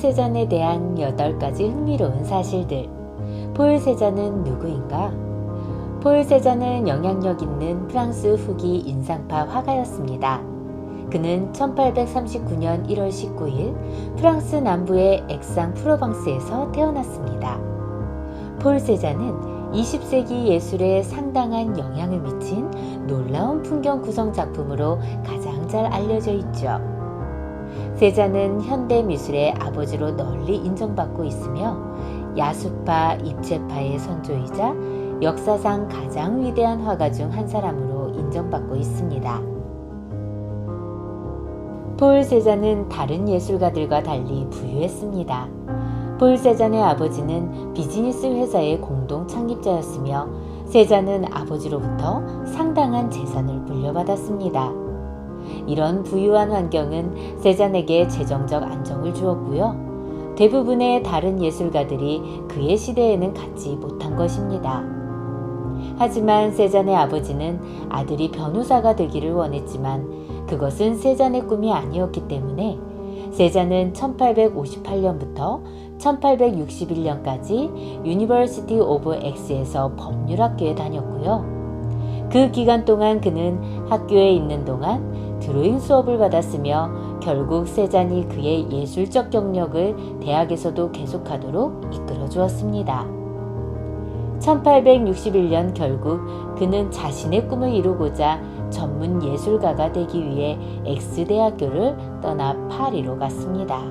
세잔에 대한 8가지 흥미로운 사실들. 폴 세잔은 누구인가? 폴 세잔은 영향력 있는 프랑스 후기 인상파 화가였습니다. 그는 1839년 1월 19일 프랑스 남부의 엑상 프로방스에서 태어났습니다. 폴 세잔은 20세기 예술에 상당한 영향을 미친 놀라운 풍경 구성 작품으로 가장 잘 알려져 있죠. 세잔은 현대 미술의 아버지로 널리 인정받고 있으며 야수파, 입체파의 선조이자 역사상 가장 위대한 화가 중 한 사람으로 인정받고 있습니다. 폴 세잔은 다른 예술가들과 달리 부유했습니다. 폴 세잔의 아버지는 비즈니스 회사의 공동 창립자였으며 세잔은 아버지로부터 상당한 재산을 물려받았습니다. 이런 부유한 환경은 세잔에게 재정적 안정을 주었고요. 대부분의 다른 예술가들이 그의 시대에는 갖지 못한 것입니다. 하지만 세잔의 아버지는 아들이 변호사가 되기를 원했지만 그것은 세잔의 꿈이 아니었기 때문에 세잔은 1858년부터 1861년까지 유니버시티 오브 엑스에서 법률학교에 다녔고요. 그 기간 동안 그는 학교에 있는 동안 드로잉 수업을 받았으며 결국 세잔이 그의 예술적 경력을 대학에서도 계속하도록 이끌어 주었습니다. 1861년 결국 그는 자신의 꿈을 이루고자 전문 예술가가 되기 위해 엑스대학교를 떠나 파리로 갔습니다.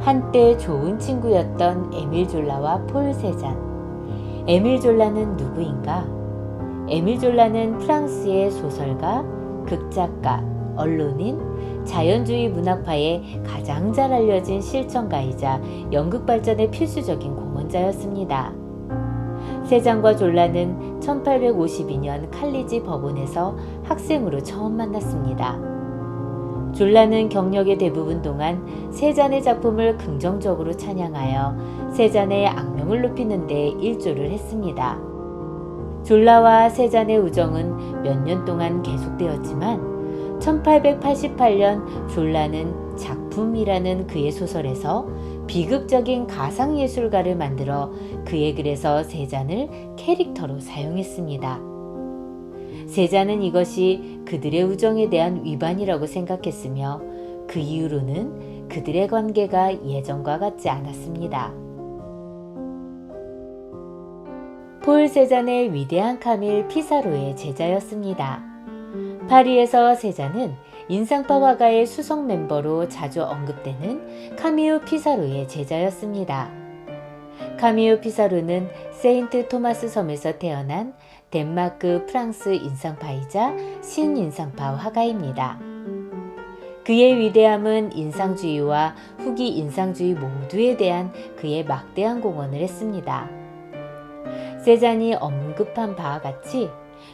한때 좋은 친구였던 에밀 졸라와 폴 세잔. 에밀 졸라는 누구인가? 에밀 졸라는 프랑스의 소설가, 극작가, 언론인, 자연주의 문학파의 가장 잘 알려진 실천가이자 연극 발전의 필수적인 공헌자였습니다. 세잔과 졸라는 1852년 칼리지 법원에서 학생으로 처음 만났습니다. 졸라는 경력의 대부분 동안 세잔의 작품을 긍정적으로 찬양하여 세잔의 악명을 높이는 데 일조를 했습니다. 졸라와 세잔의 우정은 몇 년 동안 계속되었지만 1888년 졸라는 작품이라는 그의 소설에서 비극적인 가상예술가를 만들어 그의 글에서 세잔을 캐릭터로 사용했습니다. 세잔은 이것이 그들의 우정에 대한 위반이라고 생각했으며 그 이후로는 그들의 관계가 예전과 같지 않았습니다. 폴 세잔의 위대한 카밀 피사로의 제자였습니다. 파리에서 세잔은 인상파 화가의 수석 멤버로 자주 언급되는 카미오 피사로의 제자였습니다. 카미오 피사로는 세인트 토마스 섬에서 태어난 덴마크 프랑스 인상파이자 신인상파 화가입니다. 그의 위대함은 인상주의와 후기 인상주의 모두에 대한 그의 막대한 공헌을 했습니다. 세잔이 언급한 바와 같이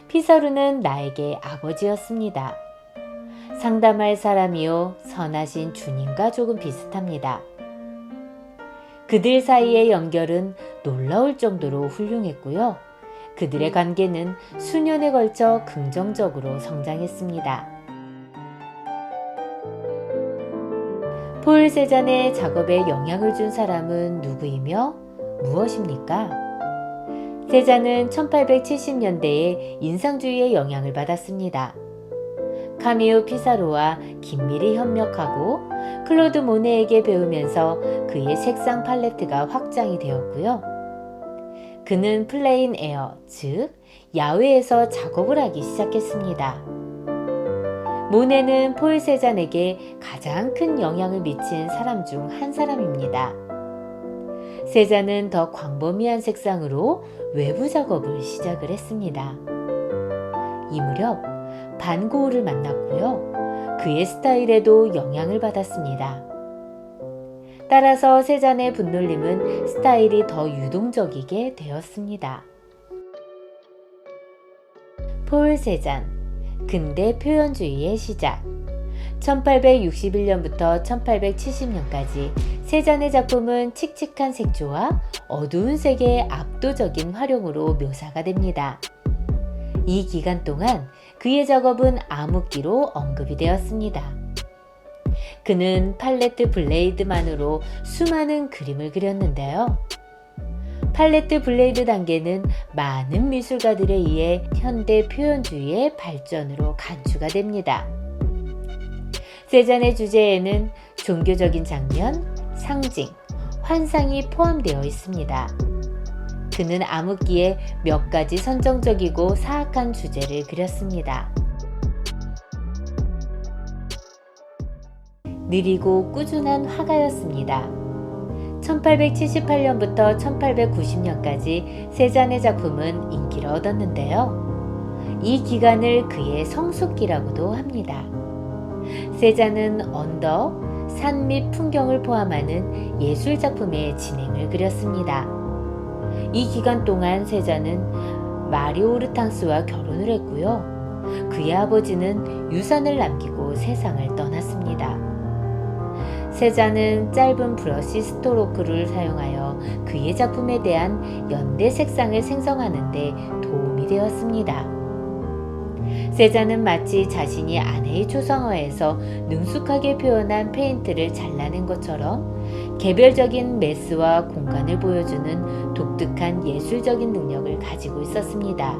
피사루는 나에게 아버지였습니다. 상담할 사람이요 선하신 주님과 조금 비슷합니다. 그들 사이의 연결은 놀라울 정도로 훌륭했고요. 그들의 관계는 수년에 걸쳐 긍정적으로 성장했습니다. 폴 세잔의 작업에 영향을 준 사람은 누구이며 무엇입니까? 세잔은 1870년대에 인상주의의 영향을 받았습니다. 카미우 피사로와 긴밀히 협력하고 클로드 모네에게 배우면서 그의 색상 팔레트가 확장이 되었고요. 그는 플레인 에어, 즉 야외에서 작업을 하기 시작했습니다. 모네는 폴 세잔에게 가장 큰 영향을 미친 사람 중 한 사람입니다. 세잔은 더 광범위한 색상으로 외부 작업을 시작을 했습니다. 이 무렵 반고흐를 만났고요. 그의 스타일에도 영향을 받았습니다. 따라서 세잔의 분놀림은 스타일이 더 유동적이게 되었습니다. 폴 세잔, 근대 표현주의의 시작. 1861년부터 1870년까지 세잔의 작품은 칙칙한 색조와 어두운 색의 압도적인 활용으로 묘사가 됩니다. 이 기간 동안 그의 작업은 암흑기로 언급이 되었습니다. 그는 팔레트 블레이드만으로 수많은 그림을 그렸는데요. 팔레트 블레이드 단계는 많은 미술가들에 의해 현대 표현주의의 발전으로 간주가 됩니다. 세잔의 주제에는 종교적인 장면, 상징, 환상이 포함되어 있습니다. 그는 암흑기에 몇 가지 선정적이고 사악한 주제를 그렸습니다. 느리고 꾸준한 화가였습니다. 1878년부터 1890년까지 세잔의 작품은 인기를 얻었는데요. 이 기간을 그의 성숙기라고도 합니다. 세잔은 언덕, 산 및 풍경을 포함하는 예술 작품의 진행을 그렸습니다. 이 기간 동안 세잔은 마리오 르탕스와 결혼을 했고요. 그의 아버지는 유산을 남기고 세상을 떠났습니다. 세자는 짧은 브러쉬 스토로크를 사용하여 그의 작품에 대한 연대 색상을 생성하는 데 도움이 되었습니다. 세자는 마치 자신이 아내의 초상화에서 능숙하게 표현한 페인트를 잘라낸 것처럼 개별적인 메스와 공간을 보여주는 독특한 예술적인 능력을 가지고 있었습니다.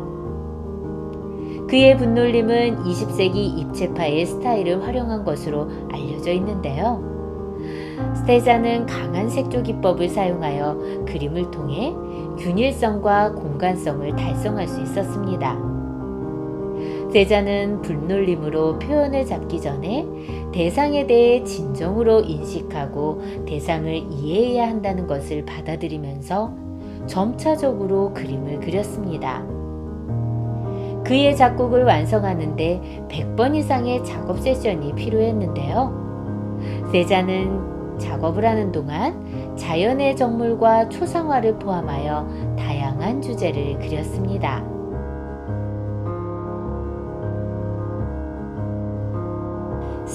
그의 분놀림은 20세기 입체파의 스타일을 활용한 것으로 알려져 있는데요. 스테자는 강한 색조 기법을 사용하여 그림을 통해 균일성과 공간성을 달성할 수 있었습니다. 세자는 불놀림으로 표현을 잡기 전에 대상에 대해 진정으로 인식하고 대상을 이해해야 한다는 것을 받아들이면서 점차적으로 그림을 그렸습니다. 그의 작곡을 완성하는데 100번 이상의 작업 세션이 필요했는데요. 세자는 작업을 하는 동안 자연의 정물과 초상화를 포함하여 다양한 주제를 그렸습니다.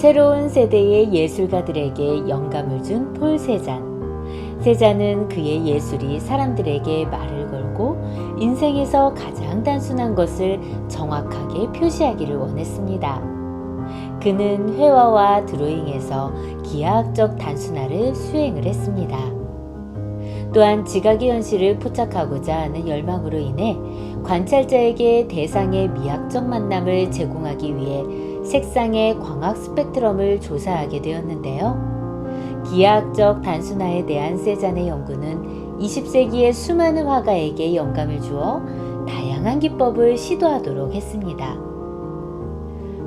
새로운 세대의 예술가들에게 영감을 준 폴 세잔. 세잔은 그의 예술이 사람들에게 말을 걸고 인생에서 가장 단순한 것을 정확하게 표시하기를 원했습니다. 그는 회화와 드로잉에서 기하학적 단순화를 수행을 했습니다. 또한 지각의 현실을 포착하고자 하는 열망으로 인해 관찰자에게 대상의 미학적 만남을 제공하기 위해 색상의 광학 스펙트럼을 조사하게 되었는데요. 기하학적 단순화에 대한 세잔의 연구는 20세기의 수많은 화가에게 영감을 주어 다양한 기법을 시도하도록 했습니다.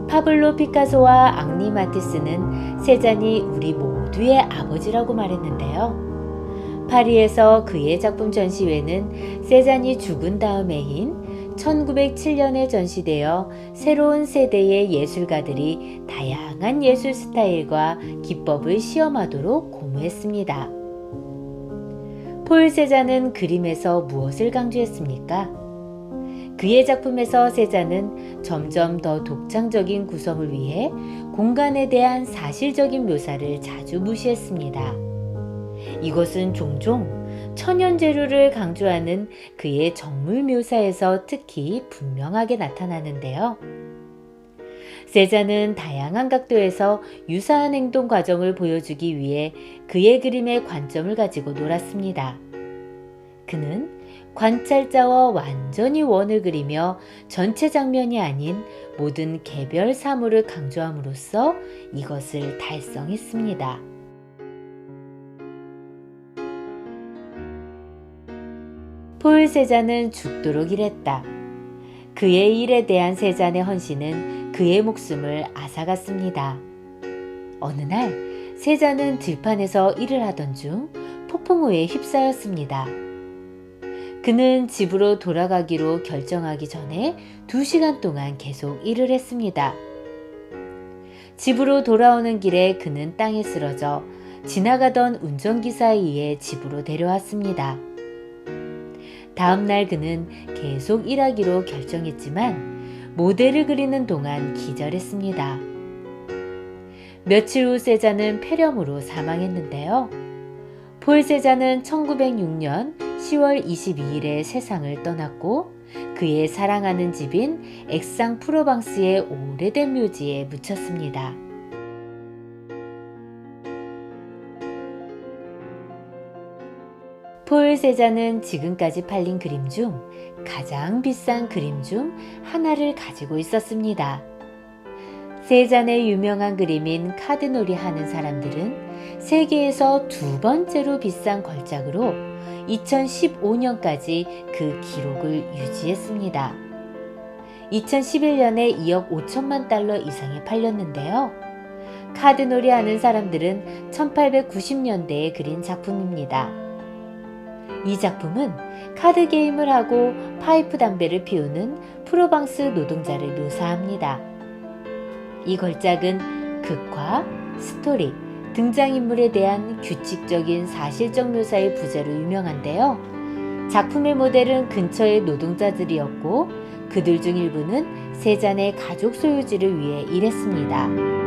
파블로 피카소와 앙리 마티스는 세잔이 우리 모두의 아버지라고 말했는데요. 파리에서 그의 작품 전시회는 세잔이 죽은 다음 해인 1907년에 전시되어 새로운 세대의 예술가들이 다양한 예술 스타일과 기법을 시험하도록 공모했습니다. 폴 세자는 그림에서 무엇을 강조했습니까? 그의 작품에서 세자는 점점 더 독창적인 구성을 위해 공간에 대한 사실적인 묘사를 자주 무시했습니다. 이것은 종종 천연 재료를 강조하는 그의 정물 묘사에서 특히 분명하게 나타나는데요. 세자는 다양한 각도에서 유사한 행동 과정을 보여주기 위해 그의 그림의 관점을 가지고 놀았습니다. 그는 관찰자와 완전히 원을 그리며 전체 장면이 아닌 모든 개별 사물을 강조함으로써 이것을 달성했습니다. 폴 세자는 죽도록 일했다. 그의 일에 대한 세잔의 헌신은 그의 목숨을 앗아갔습니다. 어느 날 세자는 들판에서 일을 하던 중 폭풍우에 휩싸였습니다. 그는 집으로 돌아가기로 결정하기 전에 두 시간 동안 계속 일을 했습니다. 집으로 돌아오는 길에 그는 땅에 쓰러져 지나가던 운전기사에 의해 집으로 데려왔습니다. 다음날 그는 계속 일하기로 결정했지만 모델을 그리는 동안 기절했습니다. 며칠 후 세자는 폐렴으로 사망했는데요. 폴 세자는 1906년 10월 22일에 세상을 떠났고 그의 사랑하는 집인 엑상 프로방스의 오래된 묘지에 묻혔습니다. 폴 세자는 지금까지 팔린 그림 중 가장 비싼 그림 중 하나를 가지고 있었습니다. 세잔의 유명한 그림인 카드놀이 하는 사람들은 세계에서 두 번째로 비싼 걸작으로 2015년까지 그 기록을 유지했습니다. 2011년에 2억 5천만 달러 이상에 팔렸는데요. 카드놀이 하는 사람들은 1890년대에 그린 작품입니다. 이 작품은 카드 게임을 하고 파이프 담배를 피우는 프로방스 노동자를 묘사합니다. 이 걸작은 극화, 스토리, 등장인물에 대한 규칙적인 사실적 묘사의 부재로 유명한데요. 작품의 모델은 근처의 노동자들이었고 그들 중 일부는 세잔의 가족 소유지를 위해 일했습니다.